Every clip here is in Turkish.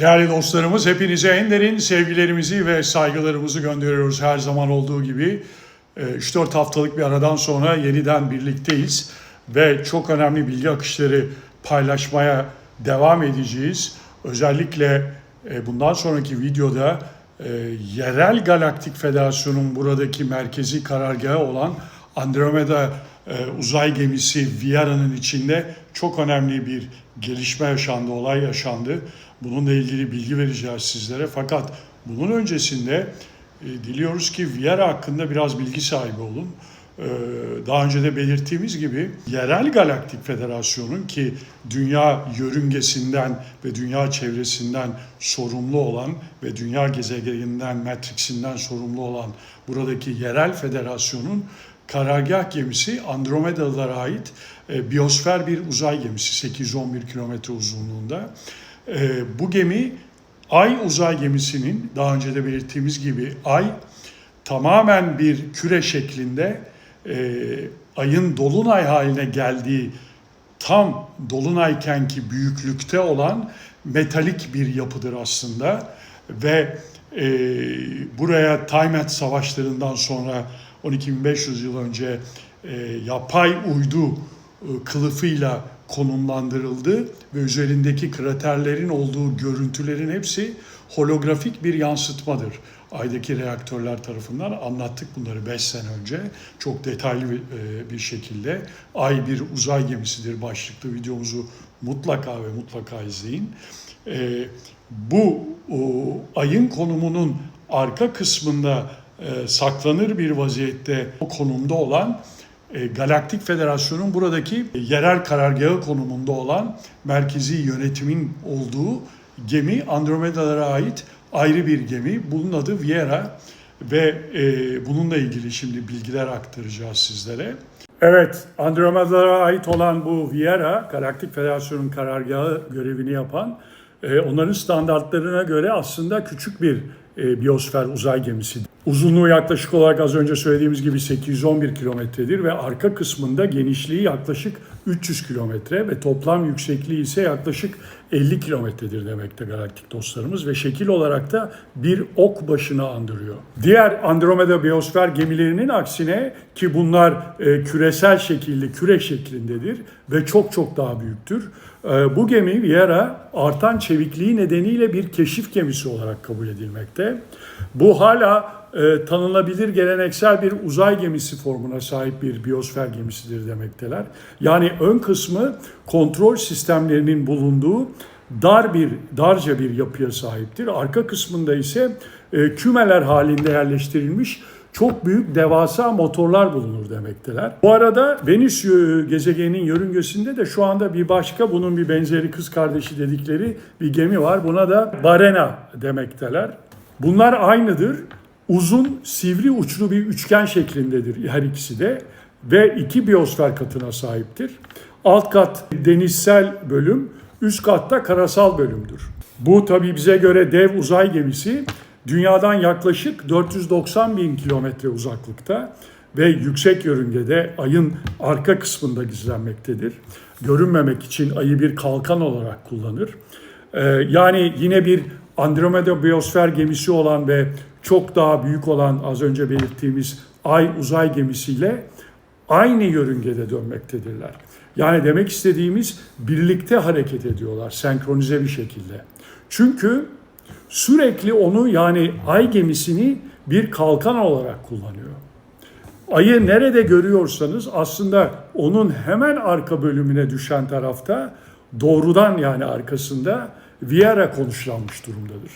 Değerli dostlarımız hepinize en derin sevgilerimizi ve saygılarımızı gönderiyoruz her zaman olduğu gibi. Ee, 3-4 haftalık bir aradan sonra yeniden birlikteyiz ve çok önemli bilgi akışları paylaşmaya devam edeceğiz. Özellikle e, bundan sonraki videoda e, yerel galaktik federasyonun buradaki merkezi karargahı olan Andromeda e, uzay gemisi Viera'nın içinde çok önemli bir gelişme yaşandı, olay yaşandı. Bununla ilgili bilgi vereceğiz sizlere. Fakat bunun öncesinde e, diliyoruz ki Viera hakkında biraz bilgi sahibi olun. E, daha önce de belirttiğimiz gibi yerel galaktik federasyonun ki dünya yörüngesinden ve dünya çevresinden sorumlu olan ve dünya gezegeninden, matriksinden sorumlu olan buradaki yerel federasyonun karargah gemisi Andromeda'lara ait e, biyosfer bir uzay gemisi 811 kilometre uzunluğunda. E, bu gemi Ay uzay gemisinin daha önce de belirttiğimiz gibi Ay tamamen bir küre şeklinde e, Ay'ın dolunay haline geldiği tam dolunaykenki büyüklükte olan metalik bir yapıdır aslında. Ve e, buraya Taymet savaşlarından sonra 12.500 yıl önce e, yapay uydu e, kılıfıyla konumlandırıldı ve üzerindeki kraterlerin olduğu görüntülerin hepsi holografik bir yansıtmadır. Ay'daki reaktörler tarafından anlattık bunları 5 sene önce çok detaylı bir, e, bir şekilde. Ay bir uzay gemisidir başlıklı videomuzu mutlaka ve mutlaka izleyin. E, bu ayın konumunun arka kısmında e, saklanır bir vaziyette o konumda olan Galaktik Federasyon'un buradaki yerel karargahı konumunda olan merkezi yönetimin olduğu gemi Andromeda'lara ait ayrı bir gemi. Bunun adı Viera ve e, bununla ilgili şimdi bilgiler aktaracağız sizlere. Evet, Andromeda'lara ait olan bu Viera, Galaktik Federasyon'un karargahı görevini yapan, e, onların standartlarına göre aslında küçük bir e, biyosfer uzay gemisi. Uzunluğu yaklaşık olarak az önce söylediğimiz gibi 811 kilometredir ve arka kısmında genişliği yaklaşık 300 kilometre ve toplam yüksekliği ise yaklaşık 50 kilometredir demekte galaktik dostlarımız ve şekil olarak da bir ok başını andırıyor. Diğer Andromeda biyosfer gemilerinin aksine ki bunlar e, küresel şekilli, küre şeklindedir ve çok çok daha büyüktür. E, bu gemi Viera artan çevikliği nedeniyle bir keşif gemisi olarak kabul edilmekte. Bu hala e, tanınabilir geleneksel bir uzay gemisi formuna sahip bir biyosfer gemisidir demekteler. Yani ön kısmı kontrol sistemlerinin bulunduğu dar bir darca bir yapıya sahiptir. Arka kısmında ise e, kümeler halinde yerleştirilmiş çok büyük devasa motorlar bulunur demekteler. Bu arada Venüs gezegeninin yörüngesinde de şu anda bir başka bunun bir benzeri kız kardeşi dedikleri bir gemi var. Buna da Barena demekteler. Bunlar aynıdır. Uzun, sivri uçlu bir üçgen şeklindedir her ikisi de ve iki biyosfer katına sahiptir. Alt kat denizsel bölüm, üst katta karasal bölümdür. Bu tabii bize göre dev uzay gemisi dünyadan yaklaşık 490 bin kilometre uzaklıkta ve yüksek yörüngede ayın arka kısmında gizlenmektedir. Görünmemek için ayı bir kalkan olarak kullanır. Ee, yani yine bir Andromeda biyosfer gemisi olan ve çok daha büyük olan az önce belirttiğimiz Ay uzay gemisiyle aynı yörüngede dönmektedirler. Yani demek istediğimiz birlikte hareket ediyorlar senkronize bir şekilde. Çünkü sürekli onu yani Ay gemisini bir kalkan olarak kullanıyor. Ayı nerede görüyorsanız aslında onun hemen arka bölümüne düşen tarafta doğrudan yani arkasında Viera konuşlanmış durumdadır.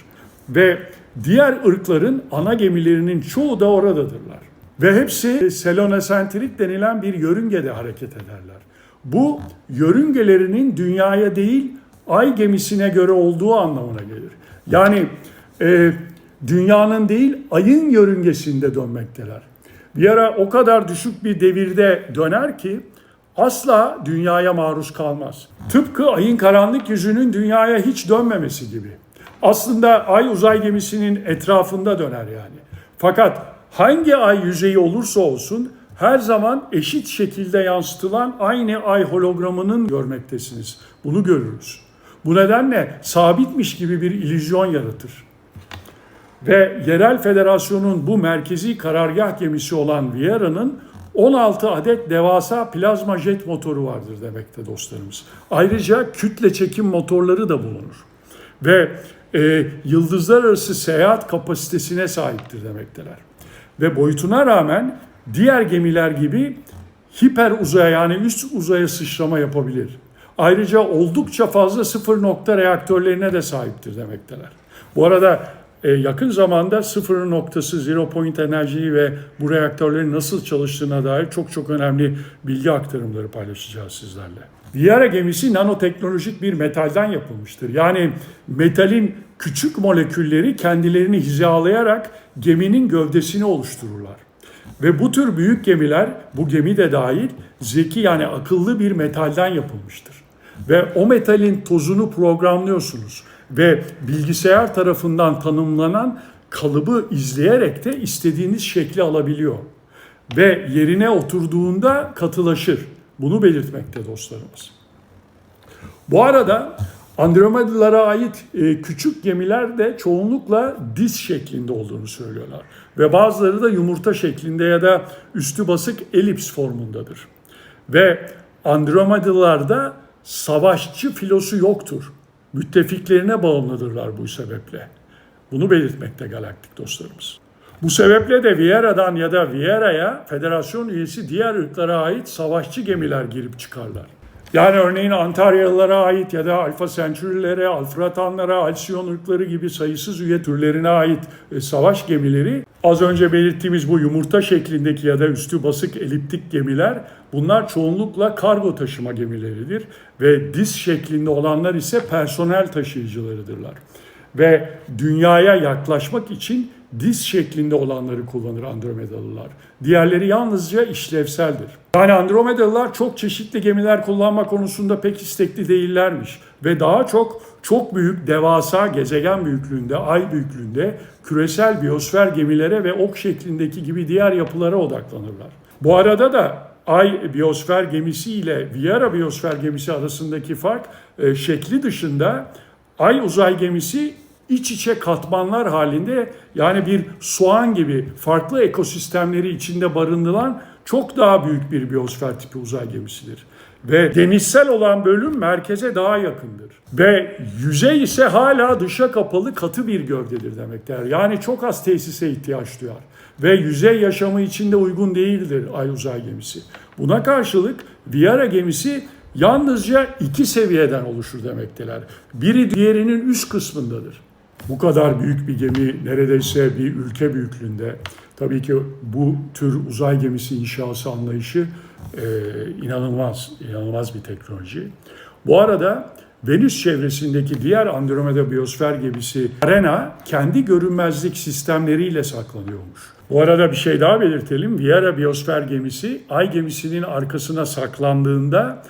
Ve diğer ırkların ana gemilerinin çoğu da oradadırlar. Ve hepsi selenosentrik denilen bir yörüngede hareket ederler. Bu yörüngelerinin dünyaya değil ay gemisine göre olduğu anlamına gelir. Yani e, dünyanın değil ayın yörüngesinde dönmekteler. Bir ara o kadar düşük bir devirde döner ki asla dünyaya maruz kalmaz. Tıpkı ayın karanlık yüzünün dünyaya hiç dönmemesi gibi. Aslında ay uzay gemisinin etrafında döner yani. Fakat hangi ay yüzeyi olursa olsun her zaman eşit şekilde yansıtılan aynı ay hologramının görmektesiniz. Bunu görürüz. Bu nedenle sabitmiş gibi bir illüzyon yaratır. Ve yerel federasyonun bu merkezi karargah gemisi olan Vieira'nın 16 adet devasa plazma jet motoru vardır demekte dostlarımız. Ayrıca kütle çekim motorları da bulunur. Ve e, yıldızlar arası seyahat kapasitesine sahiptir demekteler. Ve boyutuna rağmen diğer gemiler gibi hiper uzaya yani üst uzaya sıçrama yapabilir. Ayrıca oldukça fazla sıfır nokta reaktörlerine de sahiptir demekteler. Bu arada e, yakın zamanda sıfır noktası zero point enerjiyi ve bu reaktörlerin nasıl çalıştığına dair çok çok önemli bilgi aktarımları paylaşacağız sizlerle. Vieira gemisi nanoteknolojik bir metalden yapılmıştır. Yani metalin küçük molekülleri kendilerini hizalayarak geminin gövdesini oluştururlar. Ve bu tür büyük gemiler, bu gemi de dahil, zeki yani akıllı bir metalden yapılmıştır. Ve o metalin tozunu programlıyorsunuz ve bilgisayar tarafından tanımlanan kalıbı izleyerek de istediğiniz şekli alabiliyor. Ve yerine oturduğunda katılaşır. Bunu belirtmekte dostlarımız. Bu arada Andromedalara ait e, küçük gemiler de çoğunlukla diz şeklinde olduğunu söylüyorlar. Ve bazıları da yumurta şeklinde ya da üstü basık elips formundadır. Ve Andromedalarda savaşçı filosu yoktur. Müttefiklerine bağımlıdırlar bu sebeple. Bunu belirtmekte galaktik dostlarımız. Bu sebeple de Vieira'dan ya da Vieira'ya federasyon üyesi diğer ırklara ait savaşçı gemiler girip çıkarlar. Yani örneğin Antaryalılara ait ya da Alfa Centuri'lere, Alfratanlara, Alcyon ırkları gibi sayısız üye türlerine ait e, savaş gemileri az önce belirttiğimiz bu yumurta şeklindeki ya da üstü basık eliptik gemiler bunlar çoğunlukla kargo taşıma gemileridir ve diz şeklinde olanlar ise personel taşıyıcılarıdırlar. Ve dünyaya yaklaşmak için diz şeklinde olanları kullanır Andromedalılar. Diğerleri yalnızca işlevseldir. Yani Andromedalılar çok çeşitli gemiler kullanma konusunda pek istekli değillermiş. Ve daha çok çok büyük devasa gezegen büyüklüğünde, ay büyüklüğünde küresel biyosfer gemilere ve ok şeklindeki gibi diğer yapılara odaklanırlar. Bu arada da Ay biyosfer gemisi ile Vieira biyosfer gemisi arasındaki fark e, şekli dışında Ay uzay gemisi iç içe katmanlar halinde yani bir soğan gibi farklı ekosistemleri içinde barındıran çok daha büyük bir biyosfer tipi uzay gemisidir. Ve denizsel olan bölüm merkeze daha yakındır. Ve yüzey ise hala dışa kapalı katı bir gövdedir demektir. Yani çok az tesise ihtiyaç duyar. Ve yüzey yaşamı içinde uygun değildir ay uzay gemisi. Buna karşılık Vieira gemisi yalnızca iki seviyeden oluşur demekteler. Biri diğerinin üst kısmındadır. Bu kadar büyük bir gemi neredeyse bir ülke büyüklüğünde. Tabii ki bu tür uzay gemisi inşası anlayışı e, inanılmaz, inanılmaz bir teknoloji. Bu arada Venüs çevresindeki diğer Andromeda biyosfer gemisi Arena kendi görünmezlik sistemleriyle saklanıyormuş. Bu arada bir şey daha belirtelim. Vieira biyosfer gemisi Ay gemisinin arkasına saklandığında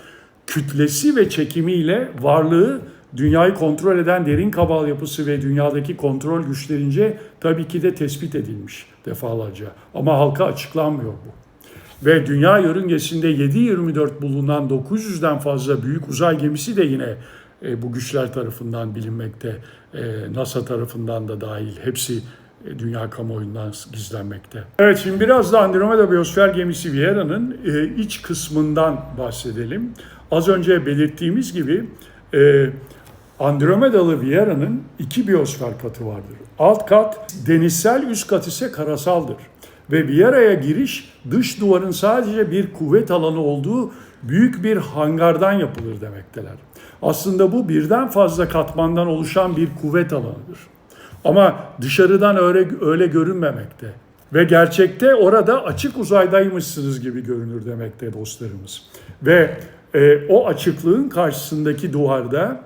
kütlesi ve çekimiyle varlığı dünyayı kontrol eden derin kabal yapısı ve dünyadaki kontrol güçlerince tabii ki de tespit edilmiş defalarca. Ama halka açıklanmıyor bu. Ve dünya yörüngesinde 7-24 bulunan 900'den fazla büyük uzay gemisi de yine e, bu güçler tarafından bilinmekte. E, NASA tarafından da dahil. Hepsi e, dünya kamuoyundan gizlenmekte. Evet şimdi biraz da Andromeda Biyosfer gemisi Vieira'nın e, iç kısmından bahsedelim. Az önce belirttiğimiz gibi e, Andromedalı Vieira'nın iki biyosfer katı vardır. Alt kat denizsel, üst kat ise karasaldır. Ve Vieira'ya giriş dış duvarın sadece bir kuvvet alanı olduğu büyük bir hangardan yapılır demekteler. Aslında bu birden fazla katmandan oluşan bir kuvvet alanıdır. Ama dışarıdan öyle, öyle görünmemekte. Ve gerçekte orada açık uzaydaymışsınız gibi görünür demekte dostlarımız. Ve e, o açıklığın karşısındaki duvarda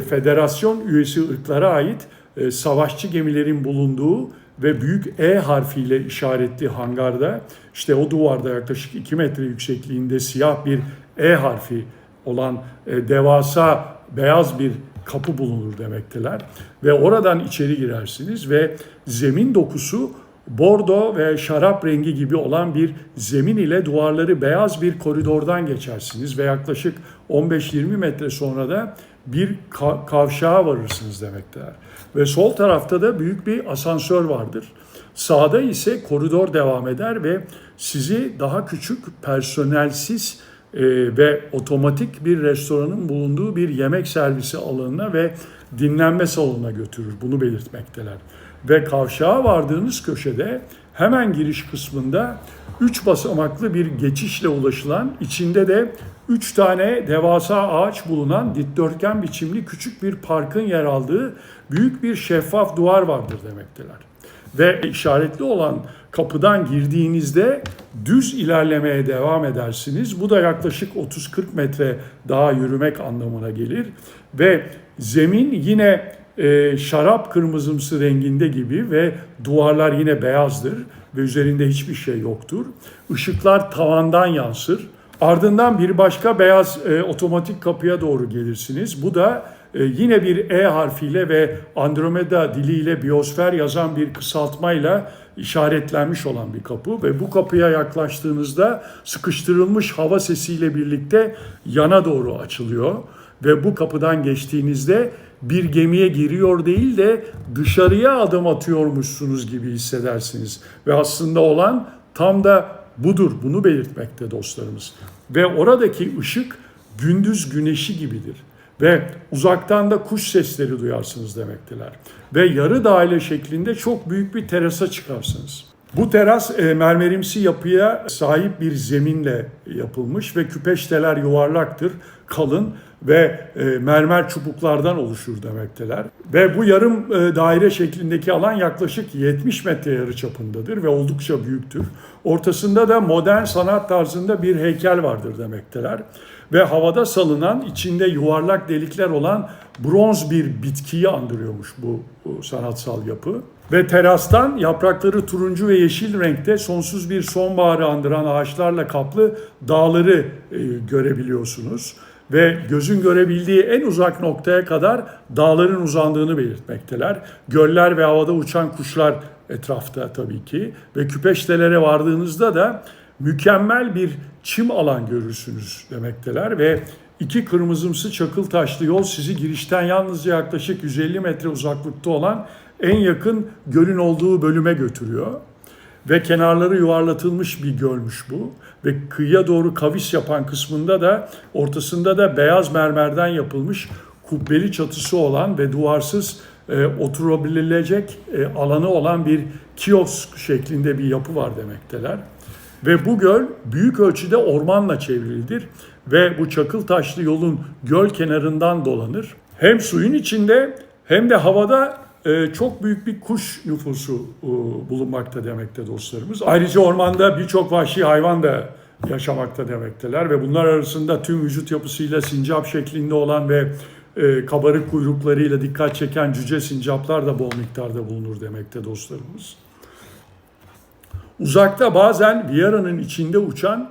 federasyon üyesi ırklara ait e, savaşçı gemilerin bulunduğu ve büyük E harfiyle işaretli hangarda işte o duvarda yaklaşık 2 metre yüksekliğinde siyah bir E harfi olan e, devasa beyaz bir kapı bulunur demekteler. Ve oradan içeri girersiniz ve zemin dokusu bordo ve şarap rengi gibi olan bir zemin ile duvarları beyaz bir koridordan geçersiniz ve yaklaşık 15-20 metre sonra da bir ka- kavşağa varırsınız demekteler. Ve sol tarafta da büyük bir asansör vardır. Sağda ise koridor devam eder ve sizi daha küçük personelsiz e, ve otomatik bir restoranın bulunduğu bir yemek servisi alanına ve dinlenme salonuna götürür. Bunu belirtmekteler. Ve kavşağa vardığınız köşede hemen giriş kısmında 3 basamaklı bir geçişle ulaşılan, içinde de 3 tane devasa ağaç bulunan dikdörtgen biçimli küçük bir parkın yer aldığı büyük bir şeffaf duvar vardır demekteler. Ve işaretli olan kapıdan girdiğinizde düz ilerlemeye devam edersiniz. Bu da yaklaşık 30-40 metre daha yürümek anlamına gelir. Ve zemin yine e, şarap kırmızımsı renginde gibi ve duvarlar yine beyazdır ve üzerinde hiçbir şey yoktur. Işıklar tavandan yansır. Ardından bir başka beyaz e, otomatik kapıya doğru gelirsiniz. Bu da e, yine bir E harfiyle ve Andromeda diliyle biyosfer yazan bir kısaltmayla işaretlenmiş olan bir kapı ve bu kapıya yaklaştığınızda sıkıştırılmış hava sesiyle birlikte yana doğru açılıyor ve bu kapıdan geçtiğinizde bir gemiye giriyor değil de dışarıya adım atıyormuşsunuz gibi hissedersiniz. Ve aslında olan tam da budur. Bunu belirtmekte dostlarımız. Ve oradaki ışık gündüz güneşi gibidir. Ve uzaktan da kuş sesleri duyarsınız demektiler. Ve yarı daire şeklinde çok büyük bir terasa çıkarsınız. Bu teras e, mermerimsi yapıya sahip bir zeminle yapılmış ve küpeşteler yuvarlaktır, kalın ve e, mermer çubuklardan oluşur demekteler. Ve bu yarım e, daire şeklindeki alan yaklaşık 70 metre yarı çapındadır ve oldukça büyüktür. Ortasında da modern sanat tarzında bir heykel vardır demekteler. Ve havada salınan içinde yuvarlak delikler olan bronz bir bitkiyi andırıyormuş bu, bu sanatsal yapı. Ve terastan yaprakları turuncu ve yeşil renkte sonsuz bir sonbaharı andıran ağaçlarla kaplı dağları e, görebiliyorsunuz ve gözün görebildiği en uzak noktaya kadar dağların uzandığını belirtmekteler. Göller ve havada uçan kuşlar etrafta tabii ki ve küpeştelere vardığınızda da mükemmel bir çim alan görürsünüz demekteler ve iki kırmızımsı çakıl taşlı yol sizi girişten yalnızca yaklaşık 150 metre uzaklıkta olan en yakın gölün olduğu bölüme götürüyor ve kenarları yuvarlatılmış bir gölmüş bu. Ve kıyıya doğru kavis yapan kısmında da ortasında da beyaz mermerden yapılmış kubbeli çatısı olan ve duvarsız e, oturabilecek e, alanı olan bir kiosk şeklinde bir yapı var demekteler. Ve bu göl büyük ölçüde ormanla çevrilidir ve bu çakıl taşlı yolun göl kenarından dolanır. Hem suyun içinde hem de havada çok büyük bir kuş nüfusu e, bulunmakta demekte dostlarımız. Ayrıca ormanda birçok vahşi hayvan da yaşamakta demekteler ve bunlar arasında tüm vücut yapısıyla sincap şeklinde olan ve e, kabarık kuyruklarıyla dikkat çeken cüce sincaplar da bol miktarda bulunur demekte dostlarımız. Uzakta bazen Viera'nın içinde uçan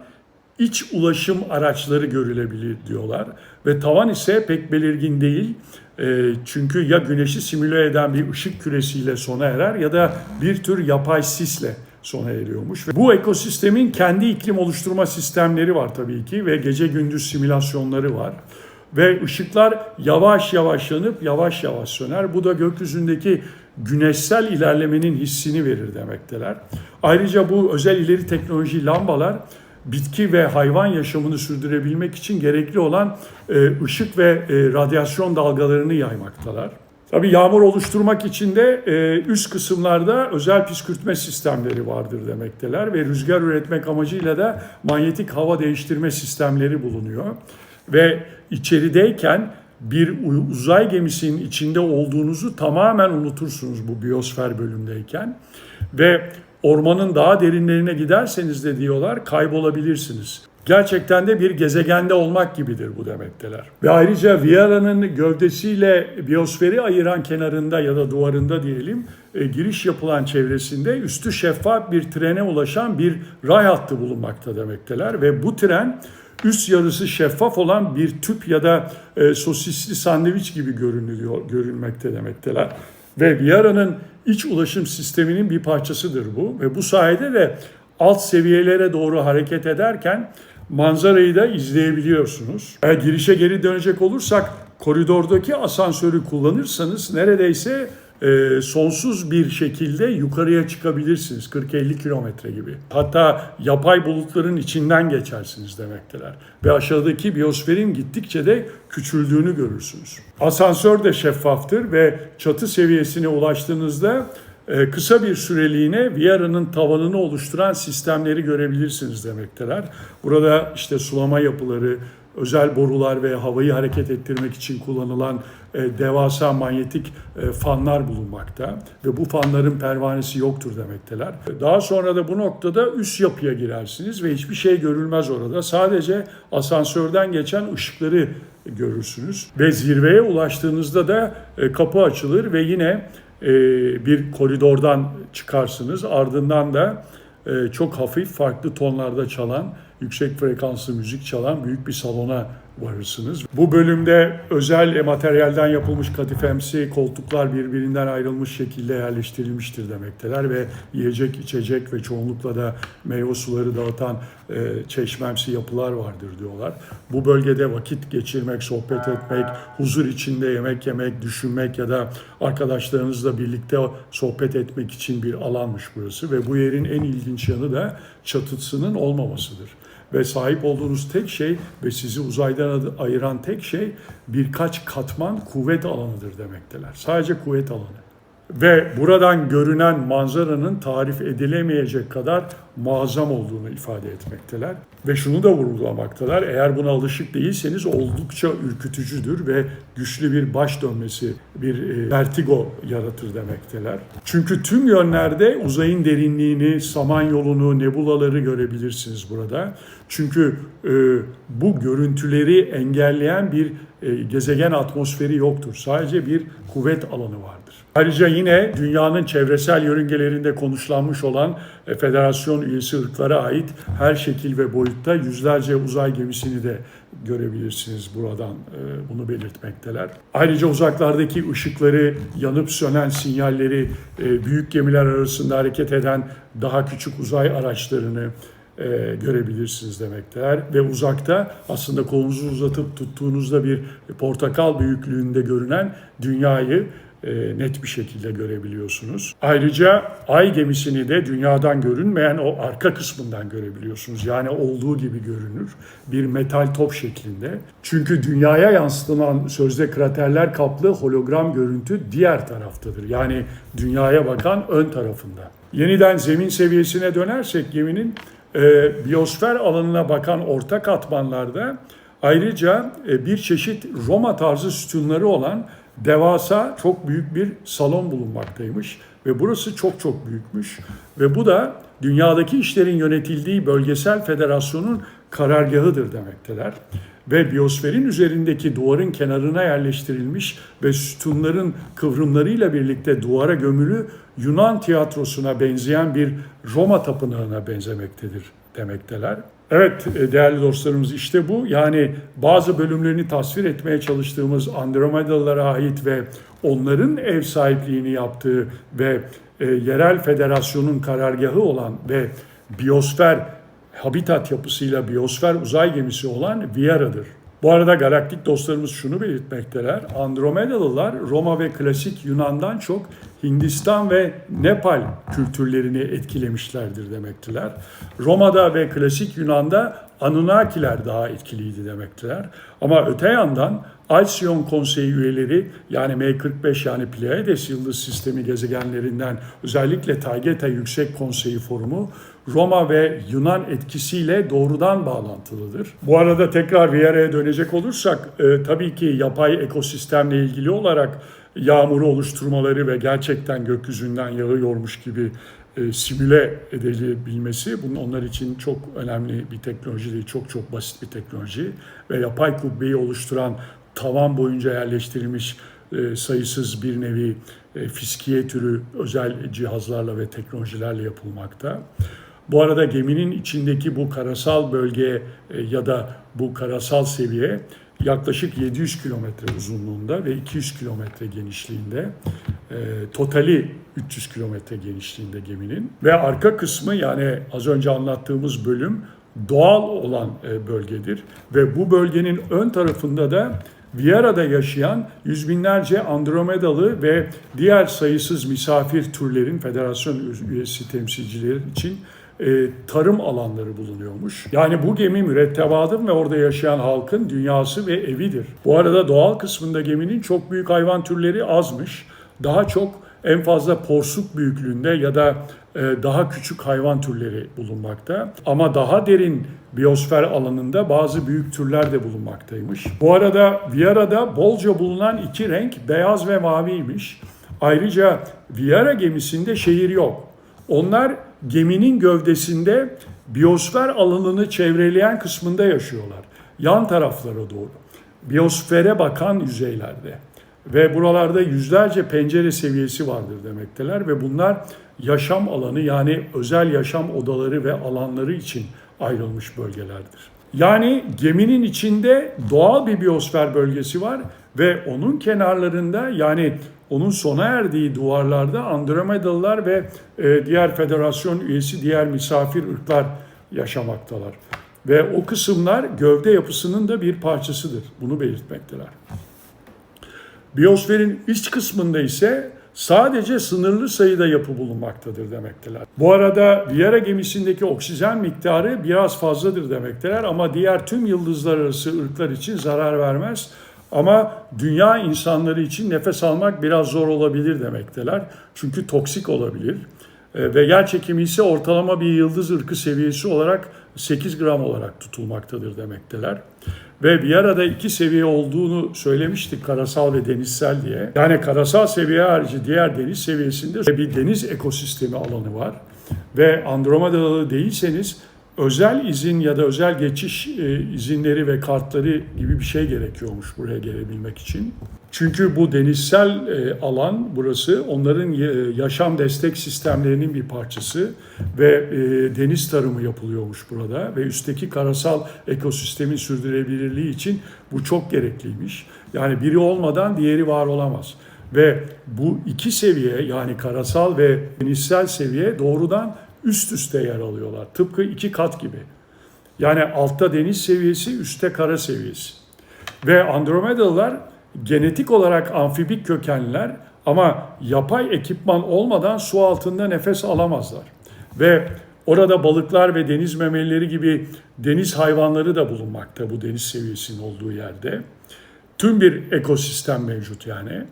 iç ulaşım araçları görülebilir diyorlar. Ve tavan ise pek belirgin değil. E, çünkü ya güneşi simüle eden bir ışık küresiyle sona erer ya da bir tür yapay sisle sona eriyormuş. Ve bu ekosistemin kendi iklim oluşturma sistemleri var tabii ki ve gece gündüz simülasyonları var. Ve ışıklar yavaş yavaş yanıp yavaş yavaş söner. Bu da gökyüzündeki güneşsel ilerlemenin hissini verir demekteler. Ayrıca bu özel ileri teknoloji lambalar bitki ve hayvan yaşamını sürdürebilmek için gerekli olan e, ışık ve e, radyasyon dalgalarını yaymaktalar. Tabii yağmur oluşturmak için de e, üst kısımlarda özel püskürtme sistemleri vardır demekteler ve rüzgar üretmek amacıyla da manyetik hava değiştirme sistemleri bulunuyor. Ve içerideyken bir uzay gemisinin içinde olduğunuzu tamamen unutursunuz bu biyosfer bölümdeyken. Ve ormanın daha derinlerine giderseniz de diyorlar kaybolabilirsiniz. Gerçekten de bir gezegende olmak gibidir bu demekteler. Ve ayrıca Viera'nın gövdesiyle biyosferi ayıran kenarında ya da duvarında diyelim e, giriş yapılan çevresinde üstü şeffaf bir trene ulaşan bir ray hattı bulunmakta demekteler. Ve bu tren üst yarısı şeffaf olan bir tüp ya da e, sosisli sandviç gibi görünüyor, görünmekte demekteler. Ve Viera'nın iç ulaşım sisteminin bir parçasıdır bu ve bu sayede de alt seviyelere doğru hareket ederken manzarayı da izleyebiliyorsunuz. Eğer girişe geri dönecek olursak koridordaki asansörü kullanırsanız neredeyse e, sonsuz bir şekilde yukarıya çıkabilirsiniz 40-50 kilometre gibi. Hatta yapay bulutların içinden geçersiniz demekteler. Ve aşağıdaki biyosferin gittikçe de küçüldüğünü görürsünüz. Asansör de şeffaftır ve çatı seviyesine ulaştığınızda e, kısa bir süreliğine Vieira'nın tavanını oluşturan sistemleri görebilirsiniz demekteler. Burada işte sulama yapıları, özel borular ve havayı hareket ettirmek için kullanılan e, devasa manyetik e, fanlar bulunmakta ve bu fanların pervanesi yoktur demekteler. Daha sonra da bu noktada üst yapıya girersiniz ve hiçbir şey görülmez orada. Sadece asansörden geçen ışıkları görürsünüz ve zirveye ulaştığınızda da e, kapı açılır ve yine e, bir koridordan çıkarsınız. Ardından da çok hafif farklı tonlarda çalan, yüksek frekanslı müzik çalan büyük bir salona varırsınız. Bu bölümde özel materyalden yapılmış katifemsi koltuklar birbirinden ayrılmış şekilde yerleştirilmiştir demekteler ve yiyecek, içecek ve çoğunlukla da meyve suları dağıtan e, çeşmemsi yapılar vardır diyorlar. Bu bölgede vakit geçirmek, sohbet etmek, huzur içinde yemek yemek, düşünmek ya da arkadaşlarınızla birlikte sohbet etmek için bir alanmış burası ve bu yerin en ilginç yanı da çatısının olmamasıdır ve sahip olduğunuz tek şey ve sizi uzaydan ayıran tek şey birkaç katman kuvvet alanıdır demekteler. Sadece kuvvet alanı. Ve buradan görünen manzaranın tarif edilemeyecek kadar muazzam olduğunu ifade etmekteler. Ve şunu da vurgulamaktalar. Eğer buna alışık değilseniz oldukça ürkütücüdür ve güçlü bir baş dönmesi, bir e, vertigo yaratır demekteler. Çünkü tüm yönlerde uzayın derinliğini, samanyolunu, nebulaları görebilirsiniz burada. Çünkü e, bu görüntüleri engelleyen bir e, gezegen atmosferi yoktur. Sadece bir kuvvet alanı vardır. Ayrıca yine dünyanın çevresel yörüngelerinde konuşlanmış olan e, üyesi ırklara ait her şekil ve boyutta yüzlerce uzay gemisini de görebilirsiniz buradan e, bunu belirtmekteler. Ayrıca uzaklardaki ışıkları, yanıp sönen sinyalleri, e, büyük gemiler arasında hareket eden daha küçük uzay araçlarını, e, görebilirsiniz demekteler. Ve uzakta aslında kolunuzu uzatıp tuttuğunuzda bir portakal büyüklüğünde görünen dünyayı net bir şekilde görebiliyorsunuz. Ayrıca ay gemisini de dünyadan görünmeyen o arka kısmından görebiliyorsunuz. Yani olduğu gibi görünür. Bir metal top şeklinde. Çünkü dünyaya yansıtılan sözde kraterler kaplı hologram görüntü diğer taraftadır. Yani dünyaya bakan ön tarafında. Yeniden zemin seviyesine dönersek geminin e, biyosfer alanına bakan orta katmanlarda ayrıca e, bir çeşit Roma tarzı sütunları olan devasa çok büyük bir salon bulunmaktaymış ve burası çok çok büyükmüş ve bu da dünyadaki işlerin yönetildiği bölgesel federasyonun karargahıdır demekteler ve biyosferin üzerindeki duvarın kenarına yerleştirilmiş ve sütunların kıvrımlarıyla birlikte duvara gömülü Yunan tiyatrosuna benzeyen bir Roma tapınağına benzemektedir demekteler. Evet e, değerli dostlarımız işte bu. Yani bazı bölümlerini tasvir etmeye çalıştığımız Andromedalılara ait ve onların ev sahipliğini yaptığı ve e, yerel federasyonun karargahı olan ve biyosfer habitat yapısıyla biyosfer uzay gemisi olan Vieira'dır. Bu arada galaktik dostlarımız şunu belirtmekteler. Andromedalılar Roma ve klasik Yunan'dan çok Hindistan ve Nepal kültürlerini etkilemişlerdir demektiler. Roma'da ve klasik Yunan'da Anunnakiler daha etkiliydi demektiler. Ama öte yandan Alcyon Konseyi üyeleri yani M45 yani Pleiades yıldız sistemi gezegenlerinden özellikle Taygeta Yüksek Konseyi Forumu Roma ve Yunan etkisiyle doğrudan bağlantılıdır. Bu arada tekrar Vieira'ya dönecek olursak e, tabii ki yapay ekosistemle ilgili olarak yağmuru oluşturmaları ve gerçekten gökyüzünden yağıyormuş gibi e, simüle edilebilmesi bunun onlar için çok önemli bir teknoloji değil, çok çok basit bir teknoloji ve yapay kubbeyi oluşturan tavan boyunca yerleştirilmiş e, sayısız bir nevi e, fiskiye türü özel cihazlarla ve teknolojilerle yapılmakta. Bu arada geminin içindeki bu karasal bölge e, ya da bu karasal seviye yaklaşık 700 kilometre uzunluğunda ve 200 kilometre genişliğinde. E, totali 300 kilometre genişliğinde geminin. Ve arka kısmı yani az önce anlattığımız bölüm doğal olan e, bölgedir. Ve bu bölgenin ön tarafında da Vieira'da yaşayan yüz binlerce Andromedalı ve diğer sayısız misafir türlerin federasyon üyesi temsilcileri için e, tarım alanları bulunuyormuş. Yani bu gemi mürettebatın ve orada yaşayan halkın dünyası ve evidir. Bu arada doğal kısmında geminin çok büyük hayvan türleri azmış. Daha çok en fazla porsuk büyüklüğünde ya da e, daha küçük hayvan türleri bulunmakta. Ama daha derin biyosfer alanında bazı büyük türler de bulunmaktaymış. Bu arada Vieira'da bolca bulunan iki renk beyaz ve maviymiş. Ayrıca Vieira gemisinde şehir yok. Onlar geminin gövdesinde biyosfer alanını çevreleyen kısmında yaşıyorlar. Yan taraflara doğru. Biyosfere bakan yüzeylerde. Ve buralarda yüzlerce pencere seviyesi vardır demekteler ve bunlar yaşam alanı yani özel yaşam odaları ve alanları için ayrılmış bölgelerdir. Yani geminin içinde doğal bir biyosfer bölgesi var ve onun kenarlarında yani onun sona erdiği duvarlarda Andromedalılar ve e, diğer federasyon üyesi diğer misafir ırklar yaşamaktalar. Ve o kısımlar gövde yapısının da bir parçasıdır. Bunu belirtmekteler. Biyosferin iç kısmında ise sadece sınırlı sayıda yapı bulunmaktadır demekteler. Bu arada Vieira gemisindeki oksijen miktarı biraz fazladır demekteler ama diğer tüm yıldızlar arası ırklar için zarar vermez. Ama dünya insanları için nefes almak biraz zor olabilir demekteler. Çünkü toksik olabilir. E, ve yer çekimi ise ortalama bir yıldız ırkı seviyesi olarak 8 gram olarak tutulmaktadır demekteler. Ve bir arada iki seviye olduğunu söylemiştik karasal ve denizsel diye. Yani karasal seviye harici diğer deniz seviyesinde bir deniz ekosistemi alanı var. Ve Andromeda'lı değilseniz özel izin ya da özel geçiş e, izinleri ve kartları gibi bir şey gerekiyormuş buraya gelebilmek için. Çünkü bu denizsel e, alan burası onların e, yaşam destek sistemlerinin bir parçası ve deniz tarımı yapılıyormuş burada ve üstteki karasal ekosistemin sürdürülebilirliği için bu çok gerekliymiş. Yani biri olmadan diğeri var olamaz. Ve bu iki seviye yani karasal ve denizsel seviye doğrudan üst üste yer alıyorlar. Tıpkı iki kat gibi. Yani altta deniz seviyesi, üstte kara seviyesi. Ve Andromedalılar genetik olarak amfibik kökenliler ama yapay ekipman olmadan su altında nefes alamazlar. Ve orada balıklar ve deniz memelileri gibi deniz hayvanları da bulunmakta bu deniz seviyesinin olduğu yerde. Tüm bir ekosistem mevcut yani.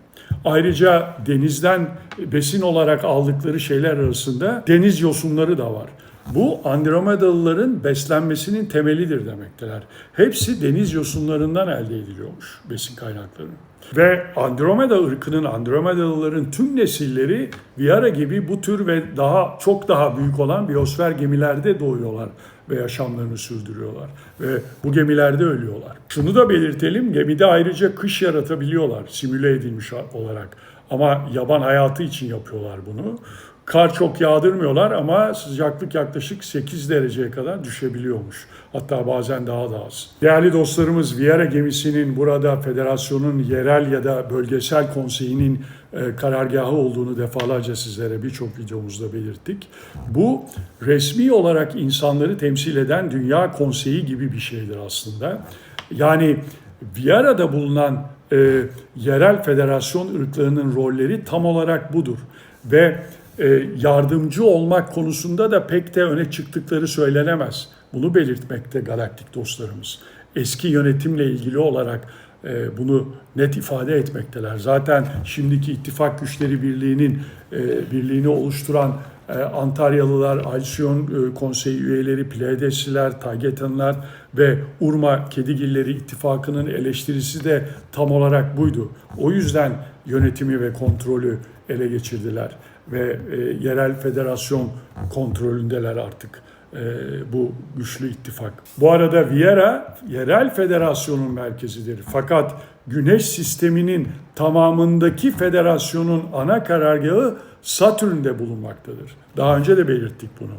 Ayrıca denizden besin olarak aldıkları şeyler arasında deniz yosunları da var. Bu Andromedalıların beslenmesinin temelidir demekteler. Hepsi deniz yosunlarından elde ediliyormuş besin kaynakları. Ve Andromeda ırkının, Andromedalıların tüm nesilleri Vieira gibi bu tür ve daha çok daha büyük olan biyosfer gemilerde doğuyorlar ve yaşamlarını sürdürüyorlar. Ve bu gemilerde ölüyorlar. Şunu da belirtelim, gemide ayrıca kış yaratabiliyorlar simüle edilmiş olarak. Ama yaban hayatı için yapıyorlar bunu. Kar çok yağdırmıyorlar ama sıcaklık yaklaşık 8 dereceye kadar düşebiliyormuş. Hatta bazen daha da az. Değerli dostlarımız Vieira gemisinin burada federasyonun yerel ya da bölgesel konseyinin e, karargahı olduğunu defalarca sizlere birçok videomuzda belirttik. Bu resmi olarak insanları temsil eden Dünya Konseyi gibi bir şeydir aslında. Yani Vieira'da bulunan e, yerel federasyon ırklarının rolleri tam olarak budur. Ve yardımcı olmak konusunda da pek de öne çıktıkları söylenemez. Bunu belirtmekte galaktik dostlarımız. Eski yönetimle ilgili olarak e, bunu net ifade etmekteler. Zaten şimdiki İttifak Güçleri Birliği'nin e, birliğini oluşturan Antaryalılar, Alsiyon Konseyi üyeleri, Pleiadesliler, Taygetanlar ve Urma Kedigilleri ittifakının eleştirisi de tam olarak buydu. O yüzden yönetimi ve kontrolü ele geçirdiler ve e, yerel federasyon kontrolündeler artık e, bu güçlü ittifak. Bu arada Vieira yerel federasyonun merkezidir. Fakat Güneş sisteminin tamamındaki federasyonun ana karargahı Satürn'de bulunmaktadır. Daha önce de belirttik bunu.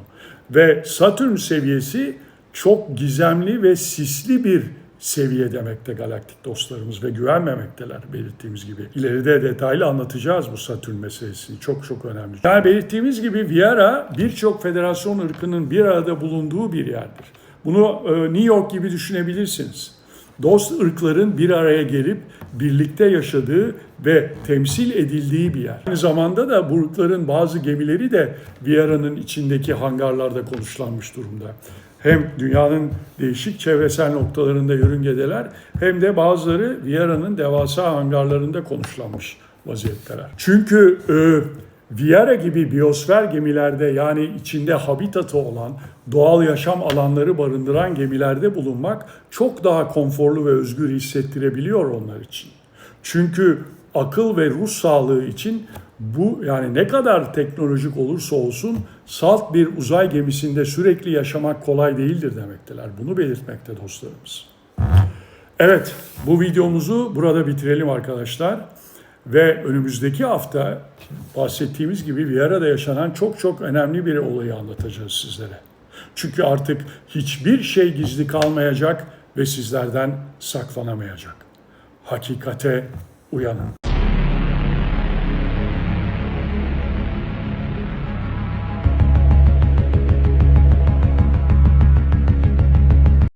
Ve Satürn seviyesi çok gizemli ve sisli bir seviye demekte galaktik dostlarımız ve güvenmemekteler belirttiğimiz gibi. İleride detaylı anlatacağız bu Satürn meselesini. Çok çok önemli. Yani belirttiğimiz gibi Vieira birçok federasyon ırkının bir arada bulunduğu bir yerdir. Bunu e, New York gibi düşünebilirsiniz. dost ırkların bir araya gelip birlikte yaşadığı ve temsil edildiği bir yer. Aynı zamanda da bu ırkların bazı gemileri de Viyara'nın içindeki hangarlarda konuşlanmış durumda. Hem dünyanın değişik çevresel noktalarında yörüngedeler hem de bazıları Viyara'nın devasa hangarlarında konuşlanmış vaziyetteler. Çünkü e, Viera gibi biyosfer gemilerde yani içinde habitatı olan doğal yaşam alanları barındıran gemilerde bulunmak çok daha konforlu ve özgür hissettirebiliyor onlar için. Çünkü akıl ve ruh sağlığı için bu yani ne kadar teknolojik olursa olsun salt bir uzay gemisinde sürekli yaşamak kolay değildir demekteler. Bunu belirtmekte dostlarımız. Evet, bu videomuzu burada bitirelim arkadaşlar. Ve önümüzdeki hafta bahsettiğimiz gibi Viyara'da yaşanan çok çok önemli bir olayı anlatacağız sizlere. Çünkü artık hiçbir şey gizli kalmayacak ve sizlerden saklanamayacak. Hakikate uyanın.